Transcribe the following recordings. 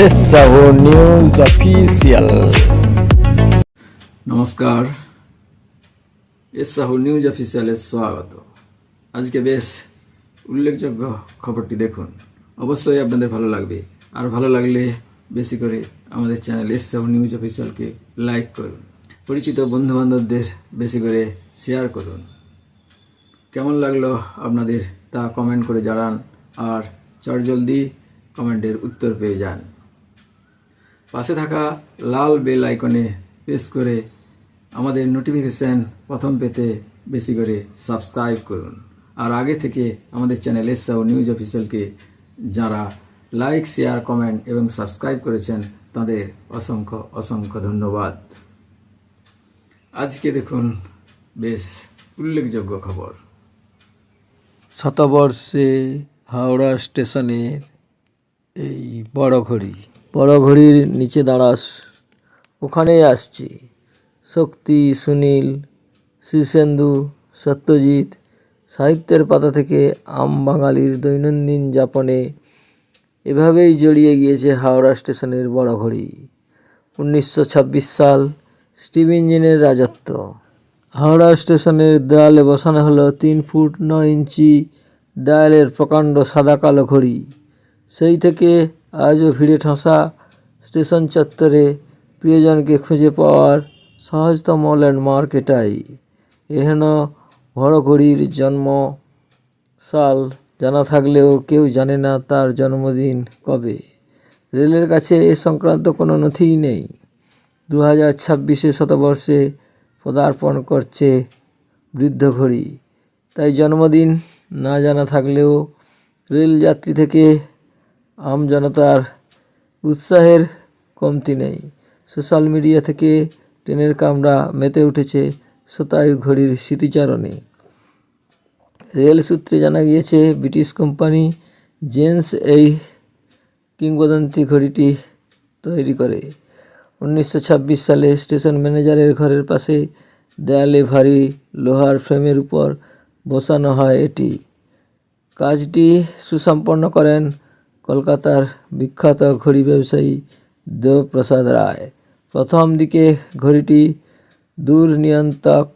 S Saho news official নমস্কার। S Saho news অফিসিয়ালে স্বাগত। আজকে বেশ উল্লেখযোগ্য খবরটি দেখুন। অবশ্যই আপনাদের ভালো লাগবে। আর ভালো লাগলে বেশি করে আমাদের চ্যানেল এস সাহো নিউজ অফিসিয়ালকে লাইক করুন। পরিচিত বন্ধু বান্ধবদের বেশি করে শেয়ার করুন। কেমন লাগল আপনাদের তা কমেন্ট করে জানান। আর চটজলদি কমেন্টের উত্তর পেয়ে যান। পাশে থাকা লাল বেল আইকনে প্রেস করে আমাদের নোটিফিকেশান প্রথম পেতে বেশি করে সাবস্ক্রাইব করুন। আর আগে থেকে আমাদের চ্যানেল এসআও নিউজ অফিসিয়ালকে যারা লাইক শেয়ার কমেন্ট এবং সাবস্ক্রাইব করেছেন, তাদের অসংখ্য অসংখ্য ধন্যবাদ। আজকে দেখুন বেশ উল্লেখযোগ্য খবর। শতবর্ষে হাওড়া স্টেশনের এই বড় ঘড়ি বড় ঘড়ির নিচে দাঁড়াস, ওখানেই আসছি। শক্তি, সুনীল শীর্ষেন্দু সত্যজিৎ, সাহিত্যের পাতা থেকে আম বাঙালির দৈনন্দিন যাপনে এভাবেই জড়িয়ে গিয়েছে হাওড়া স্টেশনের বড় ঘড়ি উনিশশো ছাব্বিশ সাল স্টিম ইঞ্জিনের রাজত্ব। হাওড়া স্টেশনের দেয়ালে বসানো হলো তিন ফুট ন ইঞ্চি ডায়ালের প্রকাণ্ড সাদা কালো ঘড়ি। সেই থেকে আজও ভিড়ে ঠাসা স্টেশন চত্বরে প্রিয়জনকে খুঁজে পাওয়ার সহজতম ল্যান্ডমার্ক এটাই এহেন বড় ঘড়ির জন্ম সাল জানা থাকলেও কেউ জানে না তার জন্মদিন কবে। রেলের কাছে এ সংক্রান্ত কোনো নথিই নেই। দু হাজার ছাব্বিশে শতবর্ষে পদার্পণ করছে বৃদ্ধ ঘড়ি। তাই জন্মদিন না জানা থাকলেও রেল যাত্রী থেকে আম জনতার উৎসাহের কমতি নেই। সোশ্যাল মিডিয়া থেকে ট্রেনের কামরা মেতে উঠেছে শতায়ু ঘড়ির স্মৃতিচারণে। রেল সূত্রে জানা গিয়েছে, ব্রিটিশ কোম্পানি জেন্স এই কিংবদন্তি ঘড়িটি তৈরি করে। উনিশশো ছাব্বিশ সালে স্টেশন ম্যানেজারের ঘরের পাশে দেয়ালে ভারী লোহার ফ্রেমের উপর বসানো হয় এটি। কাজটি সুসম্পন্ন করেন কলকাতার বিখ্যাত ঘড়ি ব্যবসায়ী দেবপ্রসাদ রায়। প্রথম দিকে ঘড়িটি দূর নিয়ন্ত্রক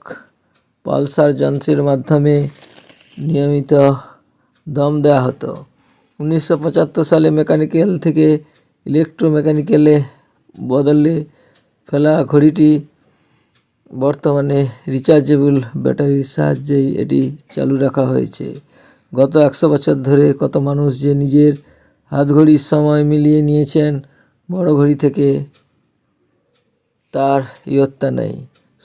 পালসার যন্ত্রের মাধ্যমে নিয়মিত দম দেওয়া হতো। উনিশশো পঁচাত্তর সালে মেকানিক্যাল থেকে ইলেকট্রোমেকানিক্যালে বদলে ফেলা ঘড়িটি বর্তমানে রিচার্জেবল ব্যাটারির সাহায্যেই এটি চালু রাখা হয়েছে। গত একশো বছর ধরে কত মানুষ যে নিজের হাতঘড়ির সময় মিলিয়ে নিয়েছেন, বড় ঘড়ি থেকে তার ইয়ত্তা নেই।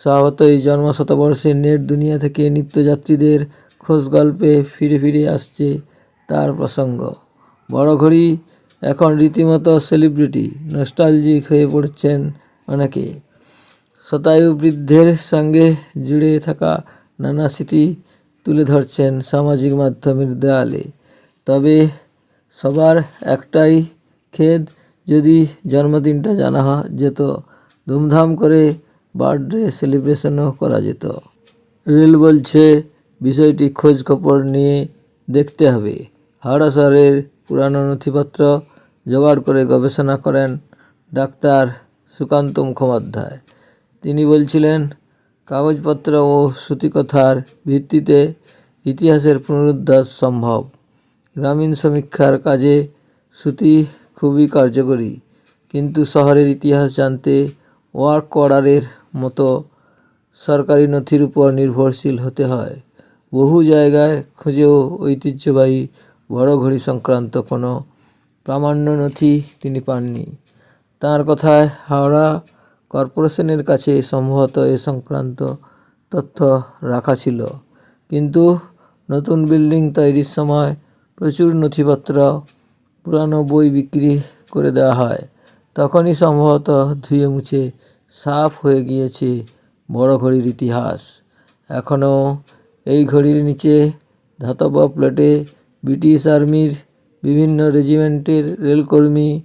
স্বভাবতই জন্ম শতবর্ষের নেট দুনিয়া থেকে নিত্যযাত্রীদের খোঁজ গল্পে ফিরে ফিরে আসছে তার প্রসঙ্গ। বড় ঘড়ি এখন রীতিমতো সেলিব্রিটি, নস্টালজিক হয়ে পড়ছেন অনেকে। শতায়ু বৃদ্ধের সঙ্গে জুড়ে থাকা নানা স্মৃতি তুলে ধরছেন সামাজিক মাধ্যমের দেয়ালে। তবে সবার একটাই খেদ, যদি জন্মদিনটা জানা যেত, ধুমধাম করে বার্থডে সেলিব্রেশনও করা যেত। রেল বলছে, বিষয়টি খোঁজ খবর নিয়ে দেখতে হবে। হাওড়া শহরের পুরানো নথিপত্র জোগাড় করে গবেষণা করেন ডাক্তার সুকান্ত মুখোপাধ্যায়। তিনি বলছিলেন, কাগজপত্র ও শ্রুতিকথার ভিত্তিতে ইতিহাসের পুনরুদ্ধার সম্ভব। গ্রামীণ সমীক্ষার কাজে শ্রুতি খুবই কার্যকরী। কিন্তু শহরের ইতিহাস জানতে ওয়ার্ক অর্ডারের মতো সরকারি নথির উপর নির্ভরশীল হতে হয়। বহু জায়গায় খুঁজেও ঐতিহ্যবাহী বড় ঘড়ি সংক্রান্ত কোনো প্রামাণ্য নথি তিনি পাননি। তার কথায় হাওড়া কর্পোরেশনের কাছে সম্ভবত এ সংক্রান্ত তথ্য রাখা ছিল। কিন্তু নতুন বিল্ডিং তৈরির সময় প্রচুর নথিপত্র পুরানো বই বিক্রি করে দেওয়া হয়। তখনই সম্ভবত ধুয়ে মুছে সাফ হয়ে গিয়েছে বড় ঘড়ির ইতিহাস। এখনও এই ঘড়ির নিচে ধাতব প্লেটে ব্রিটিশ আর্মির বিভিন্ন রেজিমেন্টের রেলকর্মী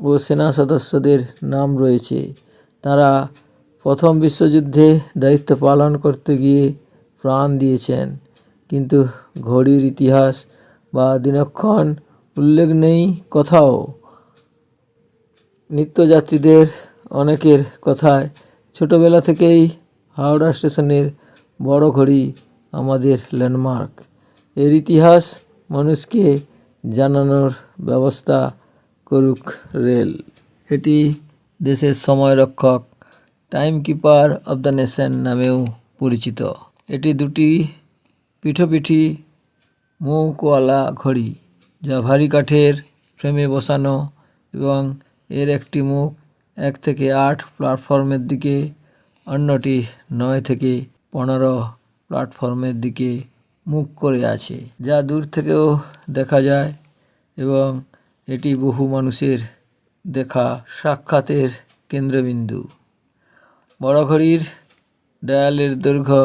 ও সেনা সদস্যদের নাম রয়েছে। তারা প্রথম বিশ্বযুদ্ধে দায়িত্ব পালন করতে গিয়ে প্রাণ দিয়েছেন। কিন্তু ঘড়ির ইতিহাস দিনক্ষণ উল্লেখ নেই কোথাও। নিত্যযাত্রীদের অনেকের কথায়, ছোটবেলা থেকেই হাওড়া স্টেশনের বড় ঘড়ি আমাদের ল্যান্ডমার্ক। এর ইতিহাস মানুষকে জানানোর ব্যবস্থা করুক রেল। এটি দেশের সময় রক্ষক time keeper of the nation নামেও পরিচিত। এটি দুটি পিঠোপিঠি মুখওয়ালা ঘড়ি, যা ভারী কাঠের ফ্রেমে বসানো এবং এর একটি মুখ এক থেকে আট প্ল্যাটফর্মের দিকে, অন্যটি নয় থেকে পনেরো প্ল্যাটফর্মের দিকে মুখ করে আছে, যা দূর থেকেও দেখা যায় এবং এটি বহু মানুষের দেখা সাক্ষাতের কেন্দ্রবিন্দু। বড় ঘড়ির ডায়ালের দৈর্ঘ্য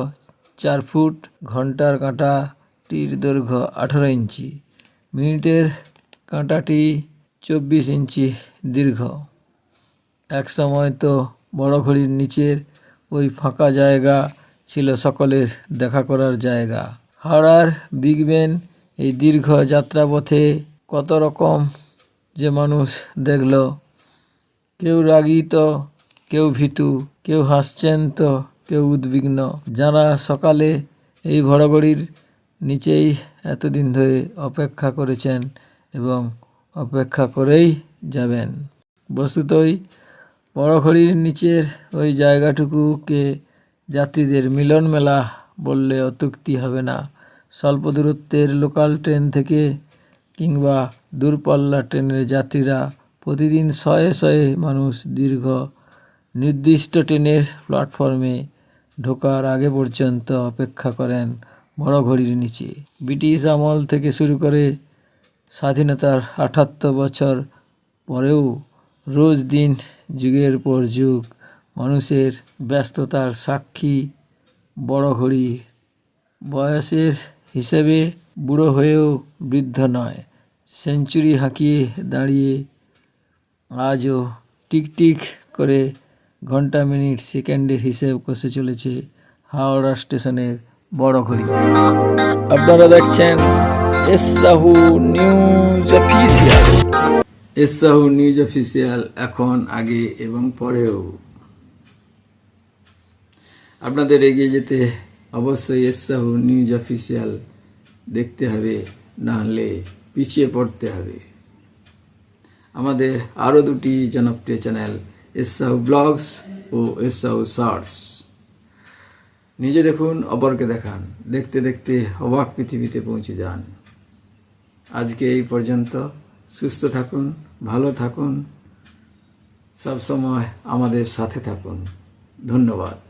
চার ফুট, ঘণ্টার কাঁটাটির দৈর্ঘ্য আঠারো ইঞ্চি। মিনিটের কাঁটাটি চব্বিশ ইঞ্চি দীর্ঘ। এক সময় তো বড় ঘড়ির নিচের ওই ফাঁকা জায়গা ছিল সকলের দেখা করার জায়গা। হাওড়ার বিগ বেন এই দীর্ঘ যাত্রাপথে কত রকম যে মানুষ দেখল। কেউ রাগী তো কেউ ভীতু, কেউ হাসছেন তো, কেউ উদ্বিগ্ন। যারা সকালে এই ভড়গড়ির নিচেই এতদিন ধরে অপেক্ষা করেছেন এবং অপেক্ষা করেই যাবেন। বস্তুতই বড়ঘড়ির নিচের ওই জায়গাটুকুকে যাত্রীদের মিলন মেলা বললে অত্যুক্তি হবে না। স্বল্প দূরত্বের লোকাল ট্রেন থেকে কিংবা দূরপাল্লা ট্রেনের যাত্রীরা প্রতিদিন শয়ে শয়ে মানুষ দীর্ঘ নির্দিষ্ট ট্রেনের প্ল্যাটফর্মে ঢোকার আগে পর্যন্ত অপেক্ষা করেন। বড় ঘড়ির নিচে। ব্রিটিশ আমল থেকে শুরু করে স্বাধীনতার আঠাত্তর বছর পরেও রোজ দিন, যুগের পর যুগ মানুষের ব্যস্ততার সাক্ষী বড় ঘড়ি। বয়সের হিসেবে বুড়ো হয়েও বৃদ্ধ নয়, সেঞ্চুরি হাঁকিয়ে দাঁড়িয়ে আজও টিকটিক করে ঘণ্টা মিনিট, সেকেন্ডের হিসেব কষে চলেছে হাওড়া স্টেশনের বড় ঘড়ি। আপনারা দেখছেন S Sahu news official. S Sahu news official এখন, আগে এবং পরেও। আপনাদের এগিয়ে যেতে অবশ্যই এস সাহু নিউজ অফিসিয়াল দেখতে হবে, না হলে পিছিয়ে পড়তে হবে। আমাদের আরও দুটি জনপ্রিয় চ্যানেল এসাউ ব্লগস ও এসাউ শর্টস। নিজে দেখুন, অপরকে দেখান। দেখতে দেখতে অবাক পৃথিবীতে পৌঁছে যান। আজকে এই পর্যন্ত। সুস্থ থাকুন, ভালো থাকুন। সবসময় আমাদের সাথে থাকুন। ধন্যবাদ।